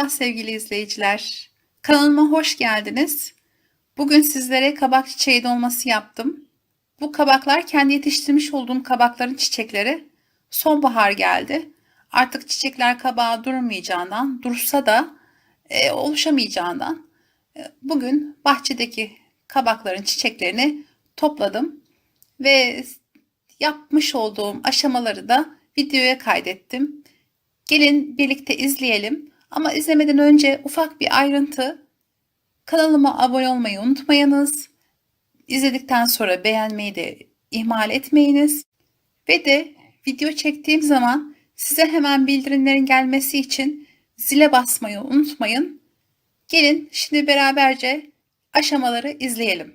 Merhaba sevgili izleyiciler. Kanalıma hoş geldiniz. Bugün sizlere kabak çiçeği dolması yaptım. Bu kabaklar kendi yetiştirmiş olduğum kabakların çiçekleri. Sonbahar geldi. Artık çiçekler kabağa durmayacağından, dursa da e, oluşamayacağından e, bugün bahçedeki kabakların çiçeklerini topladım ve yapmış olduğum aşamaları da videoya kaydettim. Gelin birlikte izleyelim. Ama izlemeden önce ufak bir ayrıntı. Kanalıma abone olmayı unutmayınız. İzledikten sonra beğenmeyi de ihmal etmeyiniz. Ve de video çektiğim zaman size hemen bildirimlerin gelmesi için zile basmayı unutmayın. Gelin şimdi beraberce aşamaları izleyelim.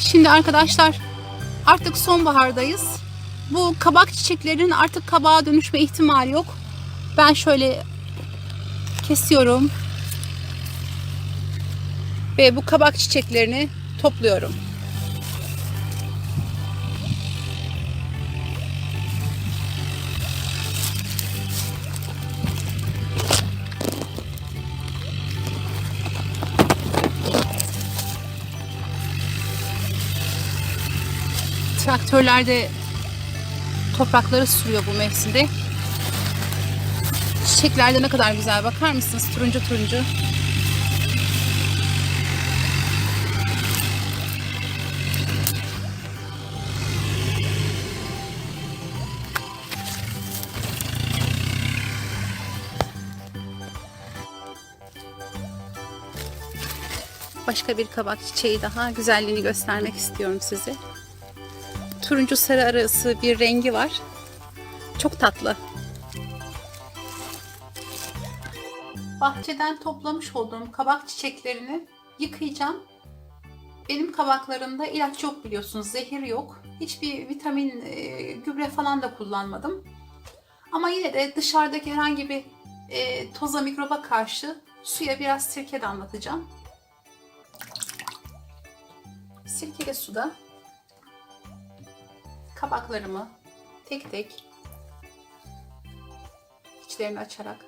Şimdi arkadaşlar artık sonbahardayız. Bu kabak çiçeklerinin artık kabağa dönüşme ihtimali yok. Ben şöyle kesiyorum. Ve bu kabak çiçeklerini topluyorum. Traktörlerde toprakları sürüyor bu mevsimde. Çiçekler de ne kadar güzel bakar mısınız? Turuncu turuncu. Başka bir kabak çiçeği daha güzelliğini göstermek istiyorum size. Turuncu sarı arası bir rengi var. Çok tatlı. Bahçeden toplamış olduğum kabak çiçeklerini yıkayacağım. Benim kabaklarımda ilaç yok biliyorsunuz, zehir yok. Hiçbir vitamin, e, gübre falan da kullanmadım. Ama yine de dışarıdaki herhangi bir e, toza mikroba karşı suya biraz sirke damlatacağım. Sirkeli suda kabaklarımı tek tek içlerini açarak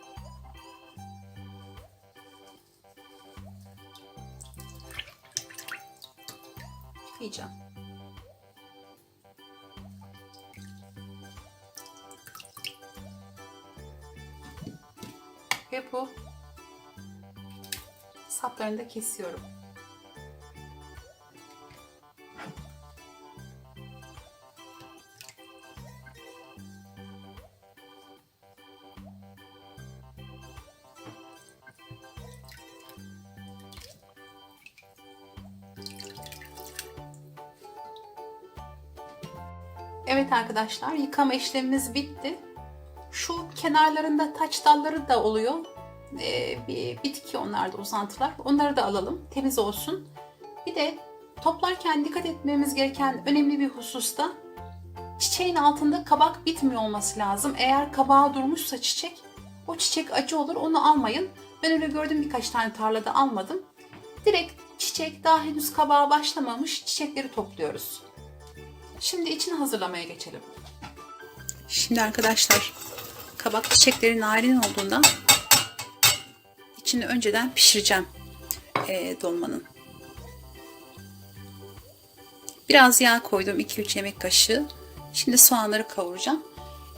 yıkayacağım. Ve bu saplarını da kesiyorum. Evet arkadaşlar yıkama işlemimiz bitti. Şu kenarlarında taç dalları da oluyor. Ee, bir bitki onlarda uzantılar. Onları da alalım. Temiz olsun. Bir de toplarken dikkat etmemiz gereken önemli bir hususta çiçeğin altında kabak bitmiyor olması lazım. Eğer kabağa durmuşsa çiçek o çiçek acı olur onu almayın. Ben öyle gördüm birkaç tane tarlada almadım. Direkt çiçek daha henüz kabağa başlamamış çiçekleri topluyoruz. Şimdi içini hazırlamaya geçelim. Şimdi arkadaşlar kabak çiçekleri narin olduğundan içini önceden pişireceğim e, dolmanın. Biraz yağ koydum 2-3 yemek kaşığı. Şimdi soğanları kavuracağım.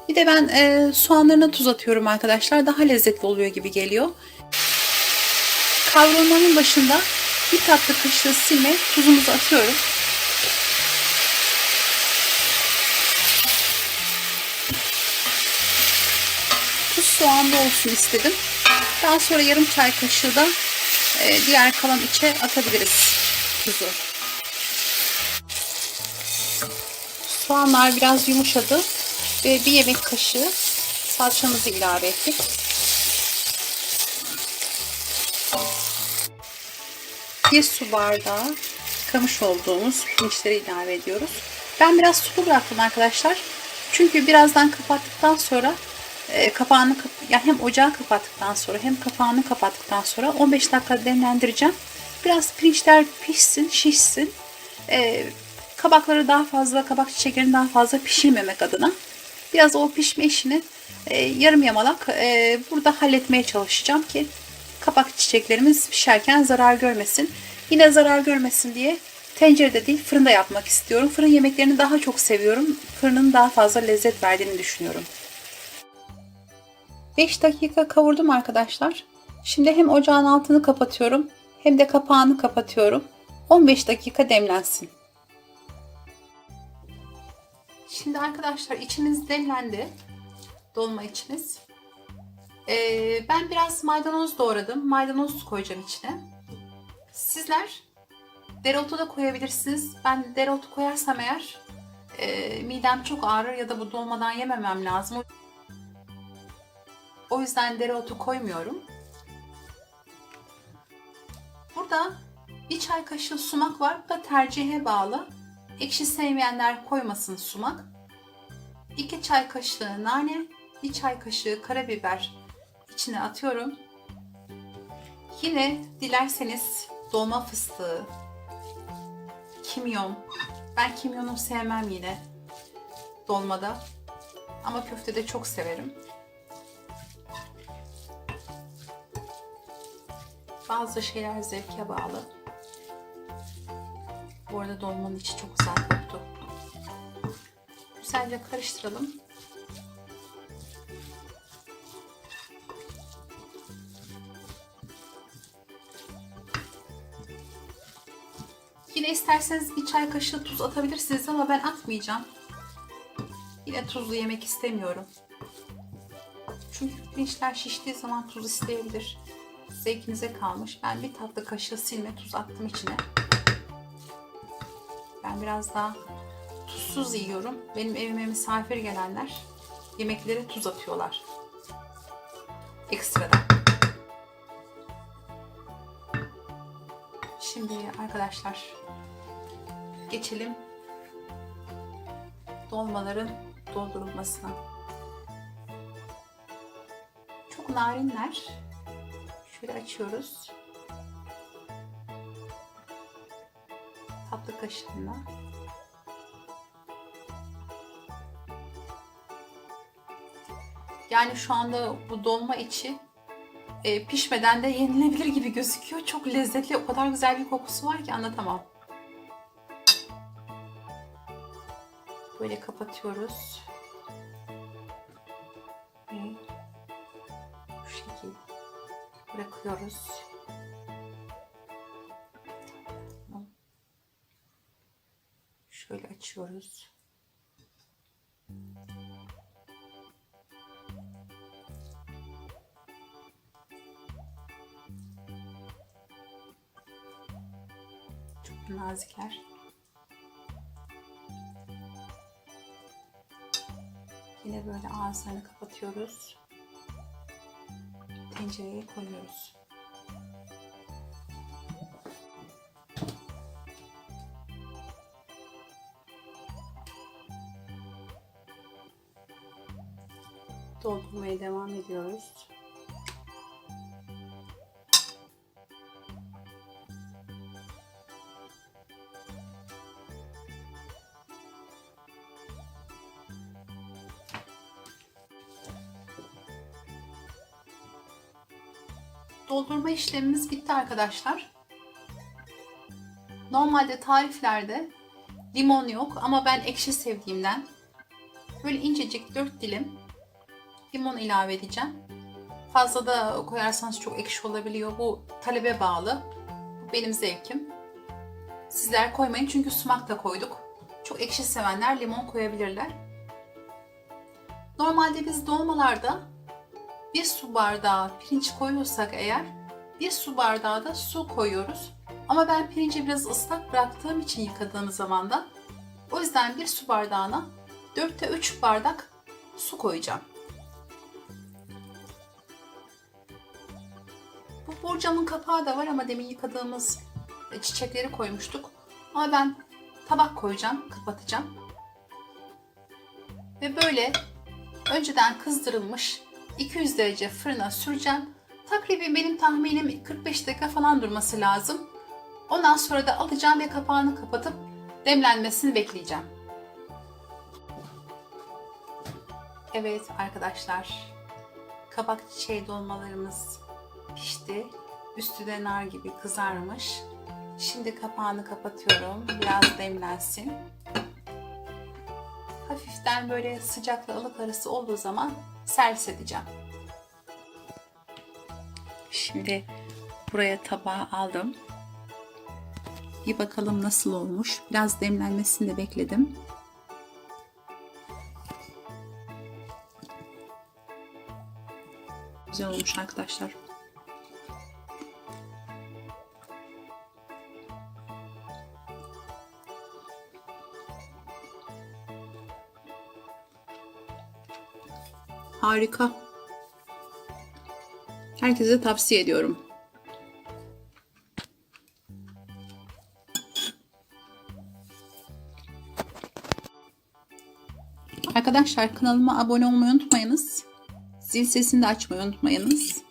Bir de ben e, soğanlarına tuz atıyorum arkadaşlar. Daha lezzetli oluyor gibi geliyor. Kavrulmanın başında bir tatlı kaşığı silme tuzumuzu atıyorum. Soğanlı olsun istedim. Daha sonra yarım çay kaşığı da e, diğer kalan içe atabiliriz tuzu. Soğanlar biraz yumuşadı ve bir yemek kaşığı salçamızı ilave ettik. Bir su bardağı yıkamış olduğumuz pirinçleri ilave ediyoruz. Ben biraz sulu bıraktım arkadaşlar. Çünkü birazdan kapattıktan sonra e, kapağını yani hem ocağı kapattıktan sonra hem kapağını kapattıktan sonra 15 dakika demlendireceğim. Biraz pirinçler pişsin, şişsin. E, kabakları daha fazla, kabak çiçeklerini daha fazla pişirmemek adına biraz o pişme işini e, yarım yamalak e, burada halletmeye çalışacağım ki kabak çiçeklerimiz pişerken zarar görmesin. Yine zarar görmesin diye tencerede değil fırında yapmak istiyorum. Fırın yemeklerini daha çok seviyorum. Fırının daha fazla lezzet verdiğini düşünüyorum. 5 dakika kavurdum arkadaşlar. Şimdi hem ocağın altını kapatıyorum hem de kapağını kapatıyorum. 15 dakika demlensin. Şimdi arkadaşlar içimiz demlendi. Dolma içimiz. Ee, ben biraz maydanoz doğradım. Maydanoz koyacağım içine. Sizler dereotu da koyabilirsiniz. Ben dereotu koyarsam eğer e, midem çok ağrır ya da bu dolmadan yememem lazım. O yüzden dereotu koymuyorum. Burada bir çay kaşığı sumak var. Bu da tercihe bağlı. Ekşi sevmeyenler koymasın sumak. 2 çay kaşığı nane, 1 çay kaşığı karabiber içine atıyorum. Yine dilerseniz dolma fıstığı, kimyon. Ben kimyonu sevmem yine dolmada. Ama köftede çok severim. Bazı şeyler zevke bağlı. Bu arada dolmanın içi çok güzel koktu. Güzelce karıştıralım. Yine isterseniz bir çay kaşığı tuz atabilirsiniz ama ben atmayacağım. Yine tuzlu yemek istemiyorum. Çünkü pirinçler şiştiği zaman tuz isteyebilir. Zevkinize kalmış. Ben bir tatlı kaşığı silme tuz attım içine. Ben biraz daha tuzsuz yiyorum. Benim evime misafir gelenler yemeklere tuz atıyorlar. Ekstradan. Şimdi arkadaşlar geçelim dolmaların doldurulmasına. Çok narinler. Şöyle açıyoruz. Tatlı kaşığıyla. Yani şu anda bu dolma içi e, pişmeden de yenilebilir gibi gözüküyor. Çok lezzetli, o kadar güzel bir kokusu var ki anlatamam. Böyle kapatıyoruz. Bırakıyoruz. Şöyle açıyoruz. Çok nazikler. Yine böyle ağızlarını kapatıyoruz. Tencereye koyuyoruz. Doldurmaya devam ediyoruz. Doldurma işlemimiz bitti arkadaşlar. Normalde tariflerde limon yok ama ben ekşi sevdiğimden böyle incecik 4 dilim limon ilave edeceğim. Fazla da koyarsanız çok ekşi olabiliyor. Bu talebe bağlı. Bu benim zevkim. Sizler koymayın çünkü sumak da koyduk. Çok ekşi sevenler limon koyabilirler. Normalde biz dolmalarda bir su bardağı pirinç koyuyorsak eğer bir su bardağı da su koyuyoruz. Ama ben pirinci biraz ıslak bıraktığım için yıkadığım zaman da o yüzden bir su bardağına 4'te 3 bardak su koyacağım. Bu borcamın kapağı da var ama demin yıkadığımız çiçekleri koymuştuk. Ama ben tabak koyacağım, kapatacağım. Ve böyle önceden kızdırılmış 200 derece fırına süreceğim. Takribi benim tahminim 45 dakika falan durması lazım. Ondan sonra da alacağım ve kapağını kapatıp demlenmesini bekleyeceğim. Evet arkadaşlar, kabak çiçeği dolmalarımız pişti. Üstü de nar gibi kızarmış. Şimdi kapağını kapatıyorum. Biraz demlensin. Hafiften böyle sıcakla ılık arası olduğu zaman servis edeceğim. Şimdi buraya tabağı aldım. Bir bakalım nasıl olmuş. Biraz demlenmesini de bekledim. Güzel olmuş arkadaşlar. Harika. Herkese tavsiye ediyorum. Arkadaşlar kanalıma abone olmayı unutmayınız. Zil sesini de açmayı unutmayınız.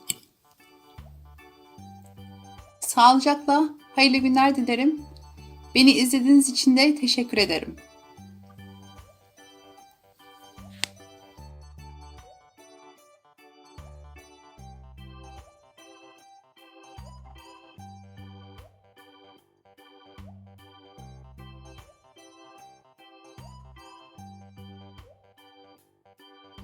Sağlıcakla hayırlı günler dilerim. Beni izlediğiniz için de teşekkür ederim.